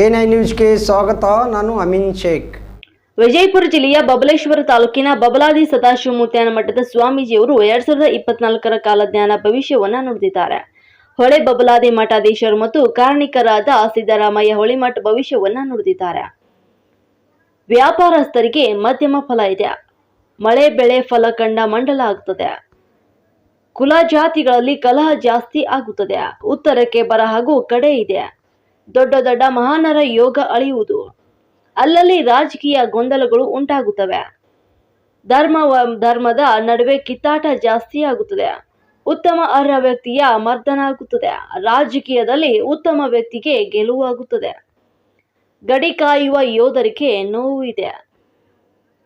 N I ನ್ಯೂಸ್ಗೆ ಸ್ವಾಗತ, ನಾನು ಅಮಿನ್ ಶೇಖ್. ವಿಜಯಪುರ ಜಿಲ್ಲೆಯ ಬಬಲೇಶ್ವರ ತಾಲೂಕಿನ ಬಬಲಾದಿ ಸದಾಶಿವಮೂರ್ತಿಯನ ಮಠದ ಸ್ವಾಮೀಜಿಯವರು ಎರಡ್ ಸಾವಿರದ ಇಪ್ಪತ್ನಾಲ್ಕರ ಕಾಲಜ್ಞಾನ ಭವಿಷ್ಯವನ್ನ ನುಡಿದಿದ್ದಾರೆ. ಹೊಳೆ ಬಬಲಾದಿ ಮಠಾಧೀಶರು ಮತ್ತು ಕಾರಣಿಕರಾದ ಸಿದ್ದರಾಮಯ್ಯ ಹೊಳಿಮಠ ಭವಿಷ್ಯವನ್ನ ನುಡಿದಿದ್ದಾರೆ. ವ್ಯಾಪಾರಸ್ಥರಿಗೆ ಮಧ್ಯಮ ಫಲ ಇದೆ. ಮಳೆ ಬೆಳೆ ಫಲ ಕಂಡ ಮಂಡಲ ಆಗ್ತದೆ. ಕುಲ ಜಾತಿಗಳಲ್ಲಿ ಕಲಹ ಜಾಸ್ತಿ ಆಗುತ್ತದೆ. ಉತ್ತರಕ್ಕೆ ಬರ ಹಾಗೂ ಕಡೆ ಇದೆ. ದೊಡ್ಡ ದೊಡ್ಡ ಮಹಾನರ ಯೋಗ ಅಳಿಯುವುದು. ಅಲ್ಲಲ್ಲಿ ರಾಜಕೀಯ ಗೊಂದಲಗಳು ಉಂಟಾಗುತ್ತವೆ. ಧರ್ಮ ಧರ್ಮದ ನಡುವೆ ಕಿತ್ತಾಟ ಜಾಸ್ತಿ ಆಗುತ್ತದೆ ಉತ್ತಮ ಅರ್ಹ ವ್ಯಕ್ತಿಯ ಮರ್ದನ ಆಗುತ್ತದೆ ರಾಜಕೀಯದಲ್ಲಿ ಉತ್ತಮ ವ್ಯಕ್ತಿಗೆ ಗೆಲುವಾಗುತ್ತದೆ. ಗಡಿ ಕಾಯುವ ಯೋಧರಿಗೆ ನೋವು ಇದೆ.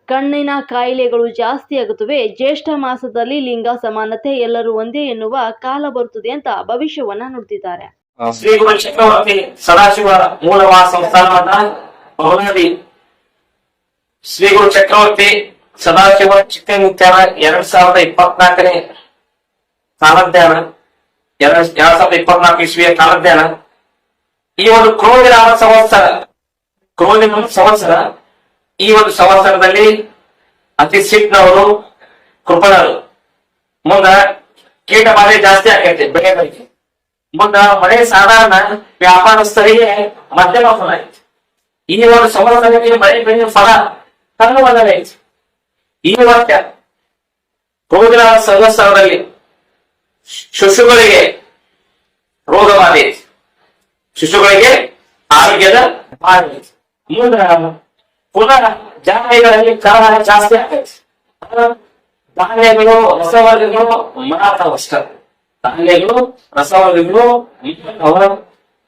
ಕಣ್ಣಿನ ಕಾಯಿಲೆಗಳು ಜಾಸ್ತಿ ಆಗುತ್ತವೆ. ಜ್ಯೇಷ್ಠ ಮಾಸದಲ್ಲಿ ಲಿಂಗ ಸಮಾನತೆ ಎಲ್ಲರೂ ಒಂದೇ ಎನ್ನುವ ಕಾಲ ಬರುತ್ತದೆ ಅಂತ ಭವಿಷ್ಯವನ್ನ ನುಡಿದಿದ್ದಾರೆ. ಶ್ರೀ ಗುರು ಚಕ್ರವರ್ತಿ ಸದಾಶಿವ ಮೂಲವಾ ಸಂಸ್ಥಾನದ ಭವನದಿ ಶ್ರೀ ಗುರು ಚಕ್ರವರ್ತಿ ಸದಾಶಿವ ಚಿಕ್ಕಮುತ್ಯಾನ ಎರಡ್ ಸಾವಿರದ ಇಪ್ಪತ್ನಾಲ್ಕನೇ ಕಾಲಜ್ಞಾನ ಎರಡ್ ಎರಡ್ ಸಾವಿರದ ಇಪ್ಪತ್ನಾಲ್ಕು ಇಸ್ವಿಯ ಕಾಲಜ್ಞಾನ ಈ ಒಂದು ಕ್ರೋಧಿನ ಸಂವತ್ಸರ ಕ್ರೋಧಿನ ಸಂವತ್ಸರ, ಈ ಒಂದು ಸಂವತ್ಸರದಲ್ಲಿ ಅತಿ ಸಿಟ್ನವರು ಕೃಪಣರು. ಮುಂದ ಕೀಟ ಬಾಧೆ ಜಾಸ್ತಿ ಆಗೈತೆ ಬೆಳೆಗಳಿಗೆ ಮುಂದ ಮಳೆ ಸಾಧಾರಣ ವ್ಯಾಪಾರಸ್ಥರಿಗೆ ಮಧ್ಯಮ ಫಲ ಐತಿ ಈ ಒಂದು ಸಂವತ್ಸರಕ್ಕೆ ಮಳೆ ಬೆಳೆಯುವ ಫಲ ಬಂದರೆ ಐತಿ ಈ ವಾಕ್ಯ ರೋಗ ಸದಸ್ಯರಲ್ಲಿ ಶಿಶುಗಳಿಗೆ ರೋಗ ಬಾಧೆ ಐತಿ ಶಿಶುಗಳಿಗೆ ಆರೋಗ್ಯದ ಬಾಧೆ ಐತಿ ಮುಂದ ಪುನಃ ಜಾತಿಗಳಲ್ಲಿ ಕಾರಣ ಜಾಸ್ತಿ ಆಗೈತಿ ಧಾನ್ಯಗಳು ಮಾತ್ರ ಮಾರಾಟವಷ್ಟ ಧಾನ್ಯಗಳು ರಸವರ್ಗಗಳು ಅವರ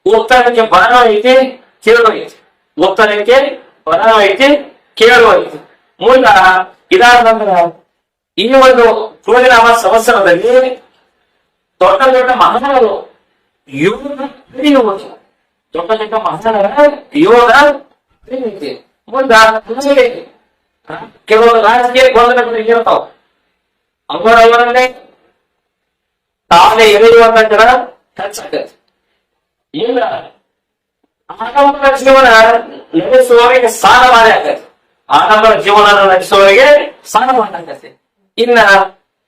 ಉತ್ತರಕ್ಕೆ ಬರ ಐತಿ, ಕೇಳುವ ಐತಿ ಉತ್ತರಕ್ಕೆ ಬರ ಐತಿ, ಕೇಳುವ ಐತಿ ಮುಂದ ಇದಾದ ನಂತರ ಈ ಒಂದು ಸೂರ್ಯನಾಮ ಸಂವತ್ಸರದಲ್ಲಿ ದೊಡ್ಡ ದೊಡ್ಡ ಮಹಾನಗಳು ಯೋಗ ಬೆಳೆಯುವುದು. ದೊಡ್ಡ ದೊಡ್ಡ ಮಹಾನಗಳ ಯೋಗ ಬೆಳೆಯುತ್ತೆ. ಮುಂದ ಮುಂಚೆ ಕೆಲವು ರಾಜಕೀಯ ಗೋಧನೆಗಳು ಇರ್ತಾವ ಅವರವರನ್ನೇ ತಾವೇ ಎಳೆಯುವಂತ ಜನ ಹೆಚ್ಚಾಗತ್ತೆ ಈಗ ಆಡಂಬರ ಜೀವನ ನಡೆಸುವವರಿಗೆ ಸಾಲವಾದ ಆಗತ್ತೆ ಆಡಂಬರ ಜೀವನ ನಡೆಸುವವರಿಗೆ ಸಾಲವಾದ ಆಗತ್ತೆ ಇನ್ನ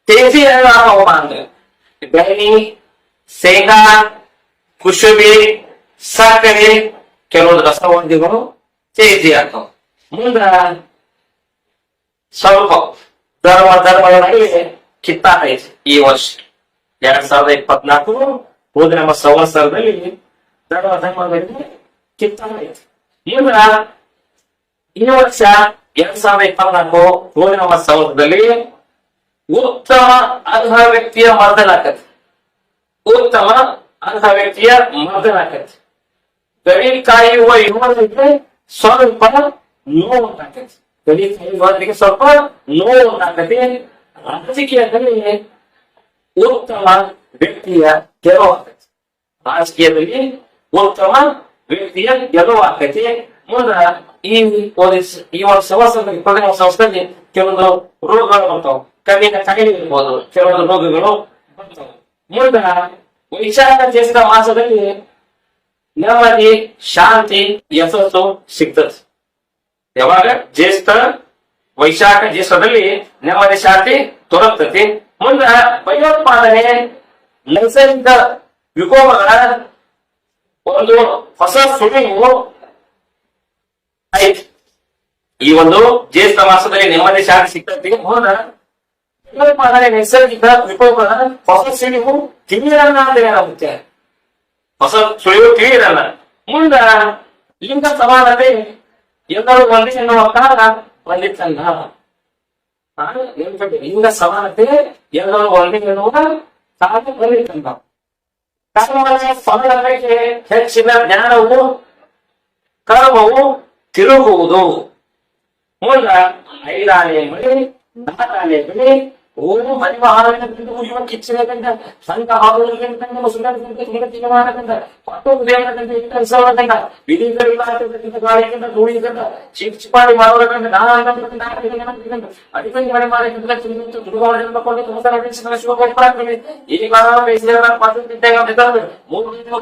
ತೇಜಿ ಅವಮಾನ ಅಂದ್ರೆ ಬೆಳ್ಳಿ ಶೇಂಗಾ ಕುಶುಬಿ ಸಕ್ಕರೆ ಕೆಲವೊಂದು ರಸವಂದಿಗಳು ತೇಜಿ ಆಗ್ತಾವ ಮುಂದ ಸ್ವಲ್ಪ ಧರ್ಮ ಧರ್ಮಗಳ ನಡುವೆ ಕಿತ್ತಾಟ ಐತಿ ಈ ವರ್ಷ ಎರಡ್ ಸಾವಿರದ ಇಪ್ಪತ್ನಾಲ್ಕು ಹೋದ ನಮ್ಮ ಸಂವತ್ಸರದಲ್ಲಿ ಧರ್ಮ ಧರ್ಮಗಳಿಗೆ ಕಿತ್ತಾಟ ಐತಿ ಈಗ ಈ ವರ್ಷ ಎರಡ್ ಸಾವಿರದ ಇಪ್ಪತ್ನಾಲ್ಕು ಹೋದ ನಮ್ಮ ಸಂವತ್ಸರದಲ್ಲಿ ಉತ್ತಮ ಅರ್ಹ ವ್ಯಕ್ತಿಯ ಮರ್ದನ ಆಕತಿ. ಉತ್ತಮ ಅರ್ಹ ವ್ಯಕ್ತಿಯ ಮರ್ದನ ಆಕತಿ. ಗಡಿ ಕಾಯುವ ಯುವಕರಿಗೆ ಸ್ವಲ್ಪ ನೋವು ಉಂಟಾಕತಿ ಗಡಿ ಕಾಯುವವರಿಗೆ ಸ್ವಲ್ಪ ನೋವು ಉಂಟಾಕತಿ ರಾಜಕೀಯದಲ್ಲಿ ಉತ್ತಮ ವ್ಯಕ್ತಿಯ ಗೆಲುವು ಆಕತಿ. ರಾಜಕೀಯದಲ್ಲಿ ಉತ್ತಮ ವ್ಯಕ್ತಿಯ ಗೆಲುವು ಆಕತಿ. ಮುಂದ ಈ ಈ ಒಂದು ಸಂವತ್ಸರದಲ್ಲಿ ಪ್ರಧಾನ ಸಂಸ್ಥೆಯಲ್ಲಿ ಕೆಲವೊಂದು ರೋಗಗಳು ಬರ್ತಾವ. ಕಣ್ಣಿನ ಕಾಯಿಲೆ ಇರ್ಬೋದು. ಕೆಲವೊಂದು ರೋಗಗಳು ಬರ್ತಾವ. ಮುಂದ ವೈಶಾಖ ಚೇಸಿದ ಮಾಸದಲ್ಲಿ ನೆಮ್ಮದಿ, ಶಾಂತಿ, ಯಶಸ್ಸು ಸಿಗ್ತದೆ. ಯಾವಾಗ? ಜ್ಯೇಷ್ಠ ವೈಶಾಖ ಜ್ಯೇಷ್ಠದಲ್ಲಿ ನೆಮ್ಮದಿ, ಶಾಂತಿ ದೊರಕ್ತತಿ. ಮುಂದ ಭಯೋತ್ಪಾದನೆ, ನೈಸರ್ಗಿಕ ವಿಕೋಪಗಳ ಒಂದು ಹೊಸ ಸುಳಿವು ಈ ಒಂದು ಜ್ಯೇಷ್ಠ ಮಾಸದಲ್ಲಿ ನೆಮ್ಮದಿ ಶಾಂತಿ ಸಿಕ್ಕಿ ಮುಂದ ಭಯೋತ್ಪಾದನೆ, ನೈಸರ್ಗಿಕ ವಿಕೋಪಗಳ ಹೊಸ ಸುಳಿವು ತಿಳಿಯರನ್ನ ಅಂತ ಏನಾಗುತ್ತೆ ಹೊಸ ಸುಳಿವು ತಿಳಿಯರಲ್ಲ ಮುಂದ ಲಿಂಗ ಸಮಾನತೆ ಎಲ್ಲರೂ ಒಂದೇ ಎನ್ನುವ ಕಾಲ ಬಂದಿತ್ತಲ್ಲ. ಆ, ನೆನ್ಪಿಡಿ, సమానతే ಸಮಾನತೆ ಎಲ್ಲರೂ ಒಂದೇ ಎನ್ನುವ ಕಾಲ ಬಂದಿತ್ತಲ್ಲ ಕರ್ಮದ ಫಲದ ಬಗ್ಗೆ ಹೆಚ್ಚಿನ ಜ್ಞಾನವು ಕರ್ಮವು ತಿರುಗುವುದು. ಮೂಲ ಐದಾನೆ ಬಳಿ ನಾಲ್ಕಾನೆ ಬೆಳೆ ஓம் ஹரிமஹாரவினத்திற்கு முழுவன் கிச்சனகண்ட சங்க ஆவலகண்ட முசுகண்ட நிகத்திகமானகண்ட பட்டோம் தேவனகண்ட இத்தரசவனகண்ட விதிகரிலாகண்ட காரியகண்ட தூளிகண்ட சீப்சிபாடி மாவலகண்ட நாராயணகண்ட நாராயணகண்ட அடிப்பை மடைமாரகண்ட திருமித்து துருவாவஜன்ம கொண்டு துமசரவிசின சிவகோபுராக்களே இதிகார வேசியரா பாத்து திட்டகம் நிதாது மூர்த்திம